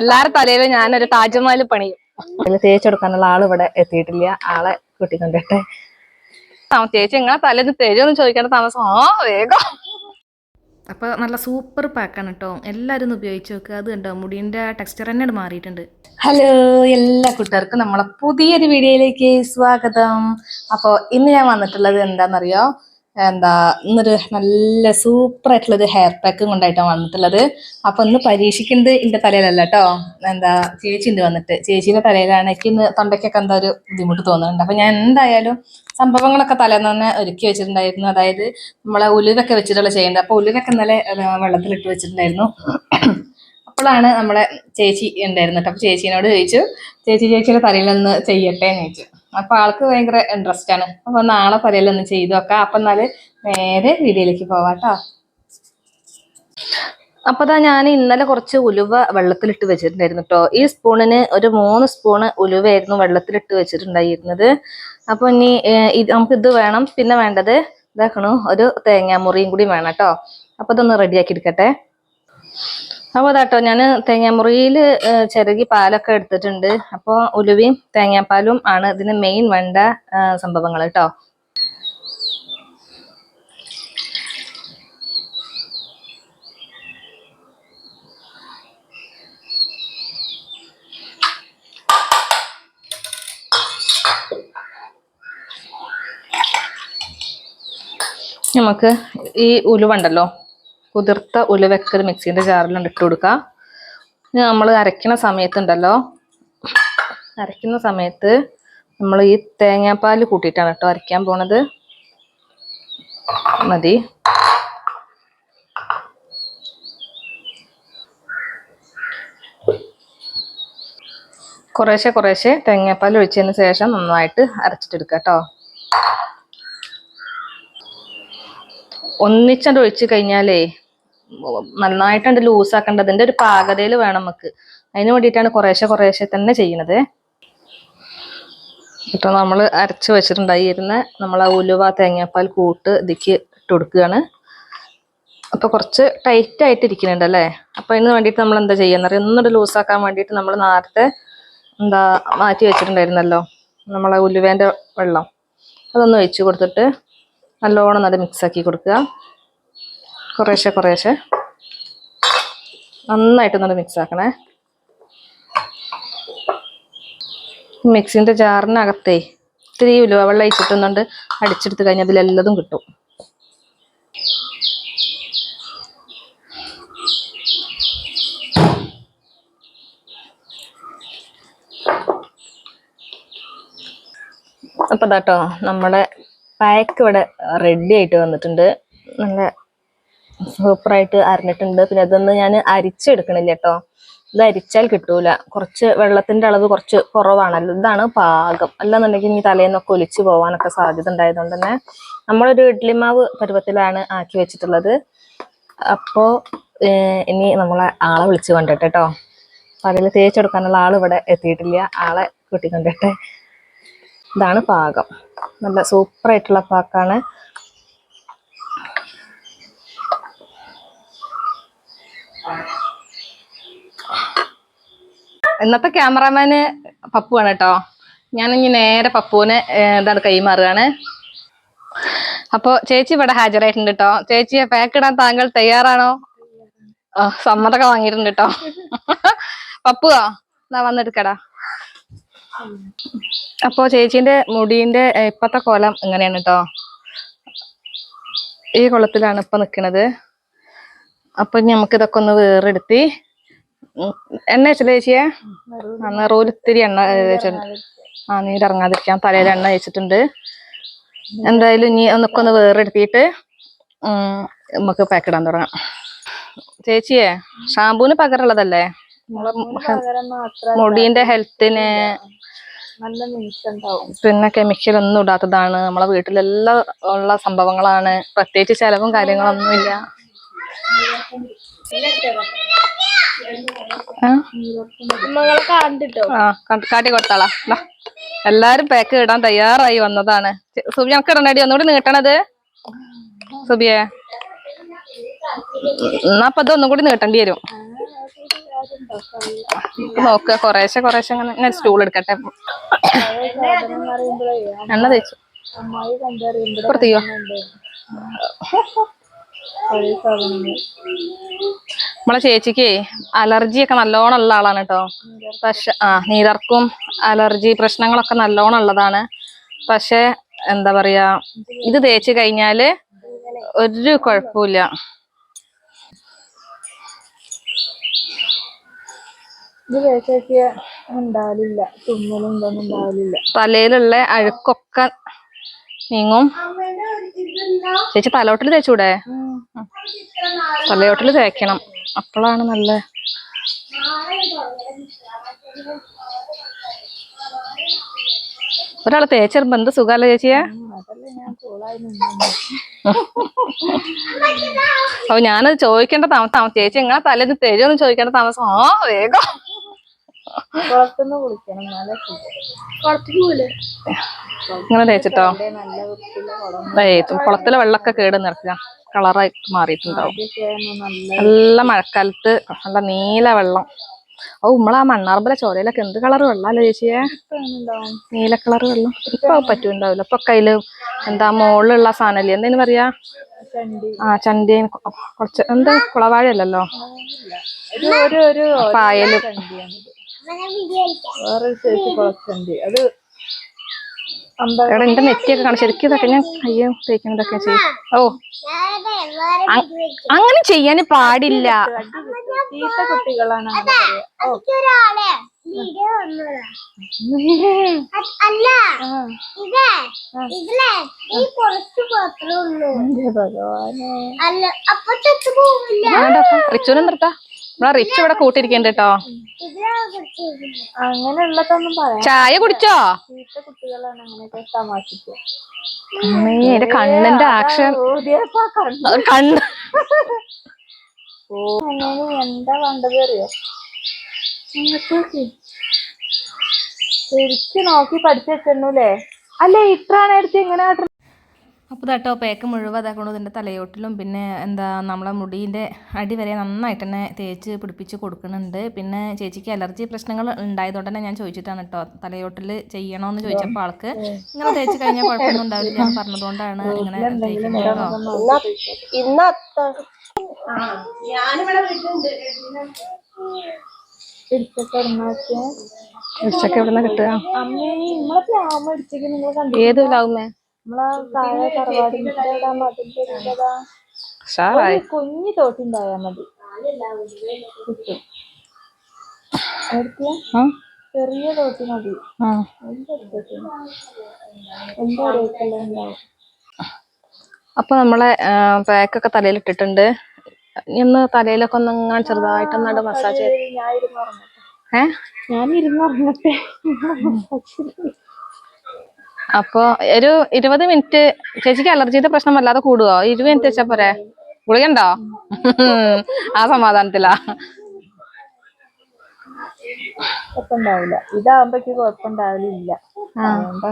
എല്ലാരും തലയിലും ഞാനൊരു താജ്മഹൽ പണിയും. തേച്ചു കൊടുക്കാനുള്ള ആൾ ഇവിടെ എത്തിയിട്ടില്ല. ആളെ കൂട്ടിക്കൊണ്ടിട്ടെ. ആ ചേച്ചി എങ്ങനെ തലേന്ന് തരുമെന്ന് ചോദിക്കേണ്ട താമസം. ആ വേഗം. അപ്പോൾ നല്ല സൂപ്പർ പാക്കാണ് കേട്ടോ എല്ലാവരും ഒന്ന് ഉപയോഗിച്ച് നോക്കുക അത് കണ്ടോ? മുടീന്റെ ടെക്സ്ചർ തന്നെ മാറിയിട്ടുണ്ട്. ഹലോ എല്ലാ കൂട്ടുകാർക്കും നമ്മളെ പുതിയൊരു വീഡിയോയിലേക്ക് സ്വാഗതം. അപ്പോൾ ഇന്ന് ഞാൻ വന്നിട്ടുള്ളത് എന്താണെന്നറിയോ എന്താ ഇന്നൊരു നല്ല സൂപ്പർ ആയിട്ടുള്ള ഒരു ഹെയർ പാക്കും കൊണ്ടായിട്ടാണ് വന്നിട്ടുള്ളത്. അപ്പൊ ഇന്ന് പരീക്ഷിക്കുന്നത് എന്റെ തലയിലല്ല കേട്ടോ എന്താ ചേച്ചി ഉണ്ട് വന്നിട്ട്. ചേച്ചിയുടെ തലയിലാണ് എനിക്ക് ഇന്ന് തൊണ്ടയ്ക്കൊക്കെ എന്താ ഒരു ബുദ്ധിമുട്ട് തോന്നുന്നുണ്ട്. അപ്പൊ ഞാൻ എന്തായാലും സംഭവങ്ങളൊക്കെ തലേന്ന് തന്നെ ഒരുക്കി വെച്ചിട്ടുണ്ടായിരുന്നു. അതായത് നമ്മളെ ഉലുവൊക്കെ വെച്ചിട്ടുള്ള ചെയ്യേണ്ടത് അപ്പൊ ഉലുവൊക്കെ ഇന്നലെ വെള്ളത്തിലിട്ട് വെച്ചിട്ടുണ്ടായിരുന്നു. അപ്പോഴാണ് നമ്മളെ ചേച്ചി ഉണ്ടായിരുന്നത് അപ്പൊ ചേച്ചീനോട് ചോദിച്ചു ചേച്ചി ചേച്ചിയുടെ തലയിൽ നിന്ന് ചെയ്യട്ടെ? എന്ന് ചോദിച്ചു. അപ്പൊ ആൾക്ക് ഭയങ്കര ഇൻട്രസ്റ്റ് ആണ്. അപ്പൊ നാളെ ഒന്ന് ചെയ്തു നോക്കാം. അപ്പൊ എന്നാൽ നേരെ വീഡിയോയിലേക്ക് പോവാട്ടോ. അപ്പൊ അതാ ഞാൻ ഇന്നലെ കുറച്ച് ഉലുവ വെള്ളത്തിലിട്ട് വെച്ചിട്ടുണ്ടായിരുന്നു കേട്ടോ ഈ സ്പൂണിന് ഒരു മൂന്ന് സ്പൂണ് ഉലുവയായിരുന്നു വെള്ളത്തിലിട്ട് വെച്ചിട്ടുണ്ടായിരുന്നത്. അപ്പൊ ഇനി നമുക്ക് ഇത് വേണം. പിന്നെ വേണ്ടത് ഇതാക്കണു ഒരു തേങ്ങാമുറിയും കൂടി വേണം കേട്ടോ അപ്പൊ ഇതൊന്ന് റെഡിയാക്കി എടുക്കട്ടെ. അപ്പോൾ അതാട്ടോ ഞാൻ തേങ്ങാമുറിയിൽ ചിരകി പാലൊക്കെ എടുത്തിട്ടുണ്ട്. അപ്പോൾ ഉലുവയും തേങ്ങാപ്പാലും ആണ് ഇതിന് മെയിൻ വേണ്ട സംഭവങ്ങൾ കേട്ടോ നമുക്ക് ഈ ഉലുവ ഉണ്ടല്ലോ. കുതിർത്ത ഉലുവൊക്കെ ഒരു മിക്സീന്റെ ജാറിൽ ഇട്ട് കൊടുക്കുക. ഇനി നമ്മൾ അരയ്ക്കണ സമയത്തുണ്ടല്ലോ. അരയ്ക്കുന്ന സമയത്ത് നമ്മൾ ഈ തേങ്ങാപ്പാൽ കൂട്ടിയിട്ടാണ് കേട്ടോ അരയ്ക്കാൻ പോണത്. മതി. കുറേശ്ശെ കുറേശ്ശെ തേങ്ങാപ്പാൽ ഒഴിച്ചതിന് ശേഷം നന്നായിട്ട് അരച്ചിട്ടെടുക്കുക കേട്ടോ. ഒന്നിച്ചണ്ട് ഒഴിച്ച് കഴിഞ്ഞാലേ നന്നായിട്ടുണ്ട് ലൂസാക്കേണ്ടത് അതിന്റെ ഒരു പാകതയിൽ വേണം നമുക്ക് അതിന് വേണ്ടിയിട്ടാണ് കുറേശ്ശെ കുറേശ്ശെ തന്നെ ചെയ്യണത്. ഇപ്പൊ നമ്മൾ അരച്ച് വെച്ചിട്ടുണ്ടായിരുന്ന നമ്മൾ ആ ഉലുവ തേങ്ങാപ്പാൽ കൂട്ട് ഇതിക്ക് ഇട്ട് കൊടുക്കുകയാണ് അപ്പൊ കുറച്ച് ടൈറ്റ് ആയിട്ട് ഇരിക്കുന്നുണ്ട് അല്ലേ? അപ്പൊ അതിന് വേണ്ടിയിട്ട് നമ്മൾ എന്താ ചെയ്യുന്നത് ഒന്നുകൂടെ ലൂസാക്കാൻ വേണ്ടിയിട്ട് നമ്മൾ നേരത്തെ എന്താ മാറ്റി വെച്ചിട്ടുണ്ടായിരുന്നല്ലോ? നമ്മളെ ഉലുവേന്റെ വെള്ളം. അതൊന്ന് ഒഴിച്ച് കൊടുത്തിട്ട് നല്ലോണം നല്ല മിക്സ് ആക്കി കൊടുക്കുക. കുറേശ്ശെ കുറേശ്ശെ. മിക്സ് ആക്കണേ. മിക്സിന്റെ ജാറിനകത്തേ ഇത്തിരി ഉലുവ വെള്ളം ഒഴിച്ചിട്ടുന്നുണ്ട് അടിച്ചെടുത്ത് കഴിഞ്ഞാൽ അതിലെല്ലതും കിട്ടും. അപ്പൊ ഇതാട്ടോ നമ്മുടെ പാക്ക് ഇവിടെ റെഡി ആയിട്ട് വന്നിട്ടുണ്ട്. നല്ല സൂപ്പറായിട്ട് അരിഞ്ഞിട്ടുണ്ട്. പിന്നെ അതൊന്ന് ഞാൻ അരിച്ചെടുക്കണില്ല കേട്ടോ ഇത് അരിച്ചാൽ കിട്ടൂല. കുറച്ച് വെള്ളത്തിന്റെ അളവ് കുറച്ച് കുറവാണല്ലോ. ഇതാണ് പാകം. അല്ലാന്നുണ്ടെങ്കിൽ ഇനി തലേന്നൊക്കെ ഒലിച്ചു പോകാനൊക്കെ സാധ്യത ഉണ്ടായതുകൊണ്ട് തന്നെ നമ്മളൊരു ഇഡ്ലിമാവ് പരുവത്തിലാണ് ആക്കി വെച്ചിട്ടുള്ളത്. അപ്പോ ഇനി നമ്മളെ ആളെ വിളിച്ചു കൊണ്ടിട്ട് കേട്ടോ തലയിൽ തേച്ചെടുക്കാനുള്ള ആൾ ഇവിടെ എത്തിയിട്ടില്ല. ആളെ കൂട്ടിക്കൊണ്ടിട്ടെ ഇതാണ് പാകം. നല്ല സൂപ്പറായിട്ടുള്ള പാക്കാണ്. ഇന്നത്തെ ക്യാമറാമാന് പപ്പുവാണ് കേട്ടോ. ഞാനിനി നേരെ പപ്പുവിനെ എന്താണ് കൈമാറുകയാണ്. അപ്പൊ ചേച്ചി ഇവിടെ ഹാജരായിട്ടുണ്ട് കേട്ടോ. ചേച്ചിയെ പാക്ക് ഇടാൻ താങ്കൾ തയ്യാറാണോ? സമ്മതൊക്കെ വാങ്ങിയിട്ടുണ്ട് കേട്ടോ. പപ്പുവോ? എന്നാ വന്നെടുക്കടാ. അപ്പോ ചേച്ചീന്റെ മുടീന്റെ ഇപ്പത്തെ കോലം ഇങ്ങനെയാണ് കേട്ടോ? ഈ കുളത്തിലാണ് ഇപ്പൊ നിക്കണത്. അപ്പൊ നമുക്ക് ഇതൊക്കെ ഒന്ന് വേറെടുത്തി എണ്ണ വെച്ചില്ല ചേച്ചിയെ? നെറൂൽ ഇത്തിരി എണ്ണ വെച്ചിട്ടുണ്ട് ആ നീരിറങ്ങാതിരിക്കാൻ തലയിൽ എണ്ണ വെച്ചിട്ടുണ്ട്. എന്തായാലും ഇനി ഒന്നൊക്കെ ഒന്ന് വേറെടുത്തിട്ട് നമുക്ക് പാക്ക് ഇടാൻ തുടങ്ങാം. ചേച്ചിയെ ഷാമ്പൂന് പകരമുള്ളതല്ലേ? മുടിന്റെ ഹെൽത്തിന് പിന്നെ കെമിക്കൽ ഒന്നും ഇടാത്തതാണ്. നമ്മളെ വീട്ടിലെല്ലാം ഉള്ള സംഭവങ്ങളാണ്. പ്രത്യേകിച്ച് ചെലവും കാര്യങ്ങളൊന്നുമില്ല. ആ? കാട്ടി കൊടുത്താളാ. എല്ലാരും പാക്ക് ഇടാൻ തയ്യാറായി വന്നതാണ്. സുബി നമുക്ക് ഇടണടി. ഒന്നുകൂടി നീട്ടണത്. സുബിയെ. എന്നാ അപ്പൊ അതൊന്നും ഒന്നും കൂടി നീട്ടേണ്ടി വരും. നോക്ക കൊറേശ്ശെ കൊറേശ്ശെ അങ്ങനെ ഞാൻ സ്റ്റൂൾ എടുക്കട്ടെ. എണ്ണ തേച്ചു. പുറത്തേക്കോ പഴയ സാധനങ്ങൾ നമ്മളെ ചേച്ചിക്ക് അലർജി ഒക്കെ നല്ലോണം ഉള്ള ആളാണ് കേട്ടോ. പക്ഷെ ആ നീതർക്കും അലർജി പ്രശ്നങ്ങളൊക്കെ നല്ലോണം ഉള്ളതാണ്. പക്ഷെ എന്താ പറയാ ഇത് തേച്ച് കഴിഞ്ഞാൽ ഒരു കുഴപ്പമില്ല തലയിലുള്ള അഴുക്കൊക്കെ നീങ്ങും. ചേച്ചി തലോട്ടിൽ തേച്ചൂടെ? തലയോട്ടിൽ തേക്കണം. അപ്പോഴാണ് നല്ല ഒരാൾ തേച്ചിരുമ്പോ എന്ത് സുഖല്ലേ ചേച്ചിയെ? അപ്പൊ ഞാനത് ചോദിക്കേണ്ട താമസം ചേച്ചി എങ്ങനെ തലേന്ന് തരുമെന്ന് ചോദിക്കേണ്ട താമസം ആ വേഗം. കുളത്തുനിന്ന് കുളിക്കണം കുളത്തിൽ പോലെ ഇങ്ങനെ തേച്ചിട്ടോ? നല്ല വൃത്തിയുള്ള കുളം കുളത്തിലെ വെള്ളമൊക്കെ കേട് നിർത്തുക കളറായി മാറിയിട്ടുണ്ടാവും നല്ല നല്ല മഴക്കാലത്ത് നല്ല നീല വെള്ളം. ഓ നമ്മളാ മണ്ണാർമ്പല ചോരയിലൊക്കെ എന്ത് കളർ വെള്ളമല്ലേ ചേച്ചിയെ? നീല കളർ വെള്ളം. ഇപ്പൊ പറ്റൂണ്ടാവില്ല. പറ്റുണ്ടാവില്ല ഇപ്പൊ കയ്യിൽ എന്താ മുകളിലുള്ള സാധനല്ലേ? എന്തേലും പറയാ? ചണ്ടി. ആ ചണ്ടിയും കുറച്ച് എന്താ? കുളവാഴയല്ലല്ലോ? ഒരു ഒരു ഒരു പായൽ. കുളച്ചണ്ടി അത് എടാ എന്റെ നെറ്റിയൊക്കെ കാണും. ശരിക്കും ഇതൊക്കെ ഞാൻ തേക്കുന്നതൊക്കെ ചെയ്യും. ഓ. അങ്ങനെ ചെയ്യാൻ പാടില്ല. കുട്ടികളാണ് അല്ല ഇതേ ഇതിലേ ഈ കുറച്ച് മാത്രമേ ഉള്ളൂ. ഭഗവാനെ. അല്ല അപ്പൊ ചത്തു പോവില്ല റിച്ചുവിനും നിർത്താ. നമ്മളെ റിച്ച് ഇവിടെ കൂട്ടിരിക്കണ്ട് കേട്ടോ അങ്ങനെയുള്ളതൊന്നും പറയാം ചായ കുടിച്ചോ? ചീത്ത കുട്ടികളാണ് അങ്ങനെയൊക്കെ തമാശിക്കുക. അമ്മേ എന്റെ കണ്ണിന്റെ ആക്ഷൻ. കണ്ണ്. എന്താ വേണ്ടത് അറിയോ? ശരിക്കും നോക്കി പഠിച്ചു വെച്ചല്ലേ അല്ലേ ഇത്രയാണ് എടുത്ത് ഇങ്ങനെ കാട്ടുന്നത്? അപ്പോൾ കേട്ടോ പേക്ക് മുഴുവൻ അതാക്കൊണ്ട് ഇതിന്റെ തലയോട്ടിലും പിന്നെ എന്താ നമ്മളെ മുടീന്റെ അടി വരെ നന്നായിട്ട് തന്നെ തേച്ച് പിടിപ്പിച്ച് കൊടുക്കുന്നുണ്ട്. പിന്നെ ചേച്ചിക്ക് അലർജി പ്രശ്നങ്ങൾ ഉണ്ടായതുകൊണ്ട് തന്നെ ഞാൻ ചോദിച്ചിട്ടാണ് കേട്ടോ തലയോട്ടിൽ ചെയ്യണമെന്ന് ചോദിച്ചപ്പോൾ ആൾക്ക്. ഇങ്ങനെ തേച്ച് കഴിഞ്ഞാൽ കുഴപ്പമൊന്നും ഉണ്ടാവില്ല ഞാൻ പറഞ്ഞതുകൊണ്ടാണ് ഇങ്ങനെ തേക്കുന്നത് കേട്ടോ. ഏത് ലാവുമേ നമ്മളെ കുഞ്ഞു തോട്ടുണ്ടായാ മതി. കിട്ടും. ചെറിയ തോട്ടി മതി. എന്താ ഉണ്ടാവും. അപ്പൊ നമ്മളെ പാക്കൊക്കെ തലയിൽ ഇട്ടിട്ടുണ്ട്. ഇന്ന് ഒന്ന് തലയിലൊക്കെ ഒന്ന് ചെറുതായിട്ട് ചെറുതായിട്ടൊന്നാണ്ട് മസാജ് ചെയ്ത് ഞാൻ ഇരുന്ന് ഉറങ്ങട്ടെ. ഏ? ഞാൻ ഇരുന്ന് ഉറങ്ങട്ടെ. അപ്പൊ ഒരു ഇരുപത് മിനിറ്റ് ചേച്ചിക്ക് അലർജിയുടെ പ്രശ്നം വല്ലാതെ കൂടുവോ? ഇരുപത് മിനിറ്റ് വെച്ചാ പോരെ. ഗുളികണ്ടോ ആ സമാധാനത്തിലാ. കുഴപ്പമുണ്ടാവില്ല. ഇതാകുമ്പോക്ക് കുഴപ്പമുണ്ടാവലില്ല. അതുകൊണ്ടാ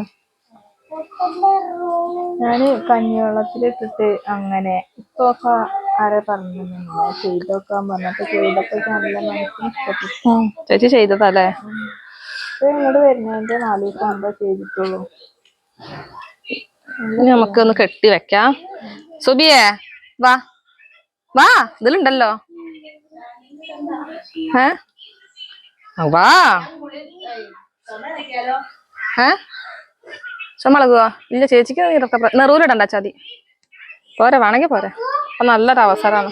ഞാൻ കഞ്ഞിവെള്ളത്തിലിട്ടിട്ട് അങ്ങനെ ഇപ്പൊ ഒക്കെ ആരെ പറഞ്ഞു ചെയ്തോക്കാൻ പറഞ്ഞപ്പോ ചെയ്തപ്പോ നല്ല മനസ്സിന് ഇഷ്ടപ്പെട്ടു. ചേച്ചി ചെയ്തതല്ലേ ഇപ്പൊ ഇങ്ങോട്ട് വരുന്നതിന്റെ നാല് ദിവസം ആകുമ്പോ ചെയ്തിട്ടുള്ളൂ. ഇനി നമുക്ക് ഒന്ന് കെട്ടി വെക്കാം. സുബിയേ വാ. വാ ഇതിലുണ്ടല്ലോ. ഏ? വാ. ഏ? ചുമളകുവോ ഇല്ല ചേച്ചിക്ക് ഇതൊക്കെ നെറൂലിടണ്ട ചതി. പോരെ വേണമെങ്കിൽ പോരെ. അപ്പൊ നല്ലൊരു അവസരമാണ്.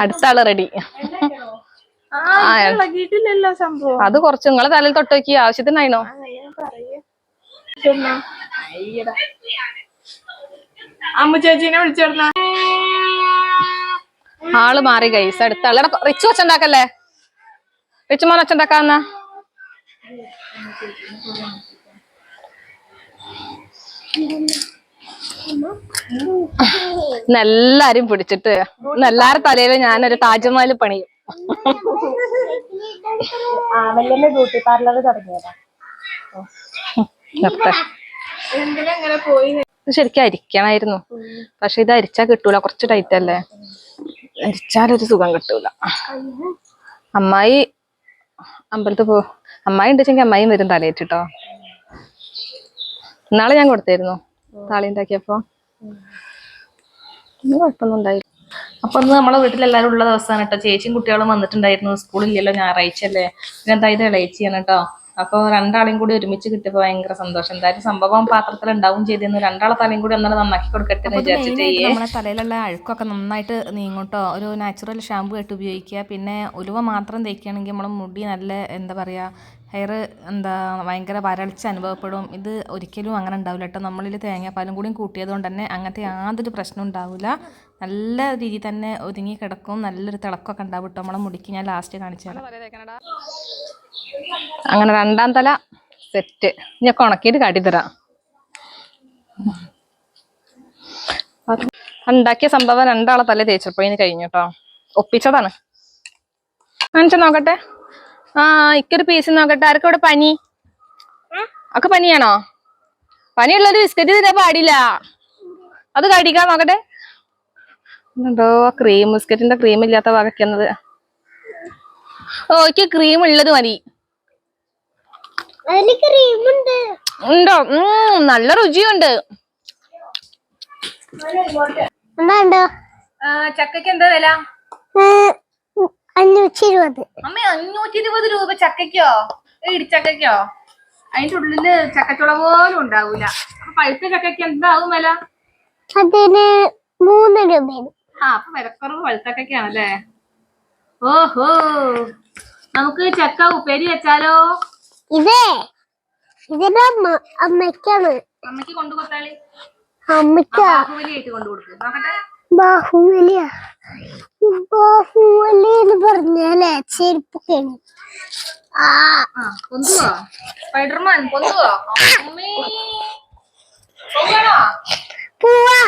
അടുത്ത ആൾ റെഡി. ഇളകിയിട്ടില്ലല്ലോ സംഭവം. അത് കുറച്ച് നിങ്ങളെ തലയിൽ തൊട്ട് നോക്കി ആവശ്യത്തിനായിനോ? അമ്മ ചേച്ചീനെ വിളിച്ചിരുന്ന ആൾ മാറി ഗൈസ് അടുത്ത ആളെ. റിച്ച് ഒച്ചുണ്ടാക്കല്ലേ? റിച്ചു മോൻ ഒച്ചുണ്ടാക്കാന്ന എല്ലാരും പിടിച്ചിട്ട് എല്ലാരും തലയിൽ ഞാനൊരു താജ്മഹൽ പണിയും. ആണല്ലേ ബ്യൂട്ടി പാർലർ തുടങ്ങിയതാ. ശരിക്കും അരിക്കണായിരുന്നു. പക്ഷെ ഇത് അരിച്ചാ കിട്ടൂല കുറച്ച് ടൈറ്റ് അല്ലേ? അരിച്ചാലൊരു സുഖം കിട്ടൂല. അമ്മായി അമ്പലത്തിൽ പോ അമ്മായി ഉണ്ടെങ്കിൽ അമ്മായിയും വരും തലയേറ്റിട്ടോ. ഇന്നാളെ ഞാൻ കൊടുത്തായിരുന്നു താളി ഉണ്ടാക്കിയപ്പോ. കുഴപ്പമൊന്നും ഉണ്ടായില്ല. അപ്പൊ ഇന്ന് നമ്മളെ വീട്ടിലെല്ലാരും ഉള്ള ദിവസമാണ് കേട്ടോ. ചേച്ചിയും കുട്ടികളും വന്നിട്ടുണ്ടായിരുന്നു. സ്കൂളില്ലല്ലോ ഞായറാഴ്ച അല്ലേ? പിന്നെ എന്തായത് ഇളയിച്ചിയാണ് കേട്ടോ. അപ്പൊ രണ്ടാളെയും കൂടി ഒരുമിച്ച് കിട്ടിയപ്പോ ഭയങ്കര സന്തോഷം. എന്തായാലും സംഭവം പാത്രത്തിൽ ഉണ്ടാവും ചെയ്തിരുന്നു രണ്ടാളെ തലയും കൂടി ഒന്നാലും നന്നാക്കി കൊടുക്കട്ടെ എന്ന് വിചാരിച്ചിട്ട്. നമ്മുടെ തലയിലുള്ള അഴുക്കൊക്കെ നന്നായിട്ട് നീങ്ങൂട്ടോ ഒരു നാച്ചുറൽ ഷാമ്പു ആയിട്ട് ഉപയോഗിക്കുക. പിന്നെ ഉലുവ മാത്രം തേക്കുകയാണെങ്കിൽ നമ്മളെ മുടി നല്ല എന്താ പറയാ ഹെയർ എന്താ ഭയങ്കര വരൾച്ച അനുഭവപ്പെടും. ഇത് ഒരിക്കലും അങ്ങനെ ഉണ്ടാവില്ല കേട്ടോ. നമ്മളിൽ തേങ്ങാപ്പാലും കൂടിയും കൂട്ടിയത് കൊണ്ട് തന്നെ അങ്ങനത്തെ യാതൊരു പ്രശ്നം ഉണ്ടാവില്ല. നല്ല രീതിയിൽ തന്നെ ഒതുങ്ങി കിടക്കും. നല്ലൊരു തിളക്കമൊക്കെ ഉണ്ടാവും കേട്ടോ. നമ്മളെ മുടിക്ക് ഞാൻ ലാസ്റ്റ് കാണിച്ചു തരാം. അങ്ങനെ രണ്ടാം തല സെറ്റ് ഞാൻ ഉണക്കിയിട്ട് കാട്ടിത്തരാം ഉണ്ടാക്കിയ സംഭവം രണ്ടാളെ തല തേച്ചപ്പോ ഇനി കഴിഞ്ഞു കേട്ടോ. ഒപ്പിച്ചതാണ്. കാണിച്ചു നോക്കട്ടെ. ആ ഇക്കൊരു പീസ് നോക്കട്ടെ. ആർക്കും ഇവിടെ പനി? ഒക്കെ പനിയാണോ? പനിയുള്ളൊരു ബിസ്ക്കറ്റ് തരാൻ പാടില്ല. അത് കടിക്കാൻ നോക്കട്ടെ. എന്തോ ക്രീം ബിസ്ക്കറ്റിന്റെ ക്രീം ഇല്ലാത്ത വകയ്ക്കുന്നത്. ഓ എനിക്ക് ക്രീം ഉള്ളത് മതി. ഉണ്ടോ. നല്ല രുചിയുണ്ട്. ചക്കയ്ക്ക് എന്താ വില? അഞ്ഞൂറ്റി ഇരുപത് അമ്മ അഞ്ഞൂറ്റി ഇരുപത് രൂപ ചക്കയ്ക്കോ? ഇടിച്ചക്കയ്ക്കോ? അതിന്റെ ഉള്ളിൽ ചക്കച്ചുള പോലും ഉണ്ടാവൂല. അപ്പൊ പഴുത്ത ചക്കയ്ക്ക് എന്താവും വില? അതിന് മൂന്ന് രൂപയാണ് ആ അപ്പൊ വിലക്കുറവ് പഴുത്തക്കയ്ക്കാണല്ലേ ഓഹോ. നമുക്ക് ചക്ക ഉപ്പേരി വെച്ചാലോ? ഇതേ ഇതിന്റെ അമ്മ അമ്മയ്ക്കാണ്. അമ്മയ്ക്ക് കൊണ്ടു കൊടുത്താളി അമ്മയ്ക്ക? ബാഹുബലിയായിട്ട് കൊണ്ടു കൊടുക്കും. നോക്കട്ടെ. ബാഹുബലിയ? ബാഹുബലി എന്ന് പറഞ്ഞാലേ ചെരുപ്പൊക്കെയാണ് ആ. ആ പൊന്തുവോ? സ്പൈഡർമാൻ പൊന്തുവോ? അമ്മേ. പൊങ്ങണോ? പോവാ.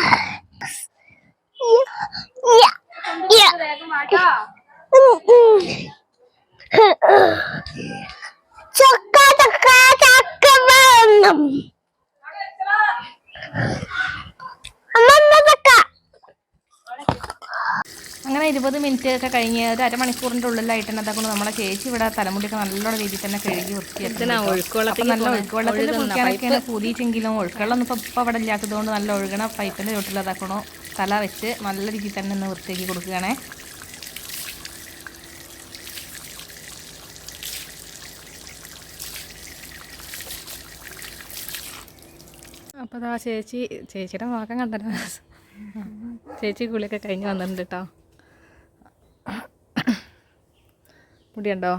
ചക്ക ചക്ക ചക്ക വേണം അമ്മ അമ്മ ചക്ക അങ്ങനെ ഇരുപത് മിനിറ്റ് ഒക്കെ കഴിഞ്ഞ് ഒരു അരമണിക്കൂറിന്റെ ഉള്ളിലായിട്ട് തന്നെ അതുകൊണ്ട് നമ്മളെ ചേച്ചി ഇവിടെ തലമുടിയൊക്കെ നല്ലോണം രീതിയിൽ തന്നെ കഴുകി വൃത്തിയാക്കി നല്ല ഒഴുക്കുവെള്ളത്തിൽ കുളിക്കാനൊക്കെയാണ് പൂതിച്ചെങ്കിലും ഒഴുക്കുവെള്ളം ഇപ്പം ഇപ്പം അവിടെ ഇല്ലാത്തതുകൊണ്ട് നല്ല ഒഴുകണ പൈപ്പിന്റെ ചോട്ടിലതാക്കണോ തല വെച്ച് നല്ല രീതിയിൽ തന്നെ ഒന്ന് വൃത്തിയാക്കി കൊടുക്കുകയാണേ. അപ്പോൾ അതാ ചേച്ചി ചേച്ചിയുടെ നോക്കാൻ കണ്ടല്ലോ ചേച്ചി കുളിയൊക്കെ കഴിഞ്ഞ് വന്നിട്ടുണ്ട് കേട്ടോ മുടിയുണ്ടോ?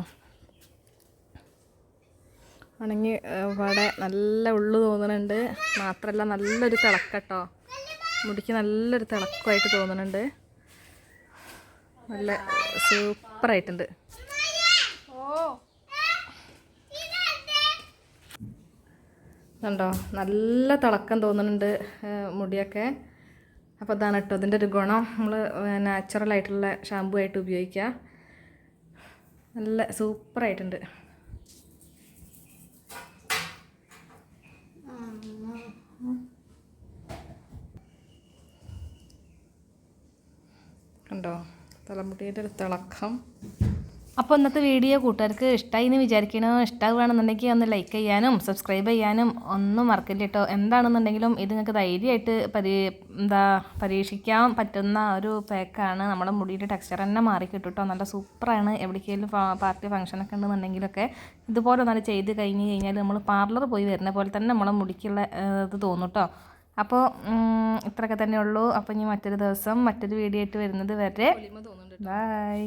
ഉണങ്ങി ഇവിടെ നല്ല ഉള്ളു തോന്നുന്നുണ്ട്. മാത്രമല്ല നല്ലൊരു തിളക്കട്ടോ. മുടിക്ക് നല്ലൊരു തിളക്കമായിട്ട് തോന്നുന്നുണ്ട്. നല്ല സൂപ്പറായിട്ടുണ്ട്. ണ്ടോ നല്ല തിളക്കം തോന്നുന്നുണ്ട് മുടിയൊക്കെ. അപ്പോൾ അതാണ് കേട്ടോ അതിന്റെ ഒരു ഗുണം. നമ്മൾ നാച്ചുറൽ ആയിട്ടുള്ള ഷാമ്പു ആയിട്ട് ഉപയോഗിക്കുക. നല്ല സൂപ്പറായിട്ടുണ്ട്. കണ്ടോ? തലമുടിയുടെ ഒരു തിളക്കം. അപ്പോൾ ഇന്നത്തെ വീഡിയോ കൂട്ടുകാർക്ക് ഇഷ്ടമായി എന്ന് വിചാരിക്കണോ? ഇഷ്ടമാണെന്നുണ്ടെങ്കിൽ ഒന്ന് ലൈക്ക് ചെയ്യാനും സബ്സ്ക്രൈബ് ചെയ്യാനും ഒന്നും മറക്കില്ല കേട്ടോ എന്താണെന്നുണ്ടെങ്കിലും ഇത് നിങ്ങൾക്ക് ധൈര്യമായിട്ട് പരി എന്താ പരീക്ഷിക്കാൻ പറ്റുന്ന ഒരു പാക്കാണ് നമ്മുടെ മുടിയുടെ ടെക്സ്ചർ തന്നെ മാറി കിട്ടും നല്ല സൂപ്പറാണ്. എവിടേക്കെങ്കിലും പാർട്ടി ഫംഗ്ഷനൊക്കെ ഉണ്ടെന്നുണ്ടെങ്കിലൊക്കെ ഇതുപോലെ നല്ല ചെയ്ത് കഴിഞ്ഞ് കഴിഞ്ഞാൽ നമ്മൾ പാർലർ പോയി വരുന്ന പോലെ തന്നെ നമ്മളെ മുടിക്കുള്ള ഇത് തോന്നും കേട്ടോ അപ്പോൾ ഇത്രയൊക്കെ തന്നെ ഉള്ളൂ അപ്പോൾ ഇനി മറ്റൊരു ദിവസം മറ്റൊരു വീഡിയോ ആയിട്ട് വരുന്നത് വരെ ബൈ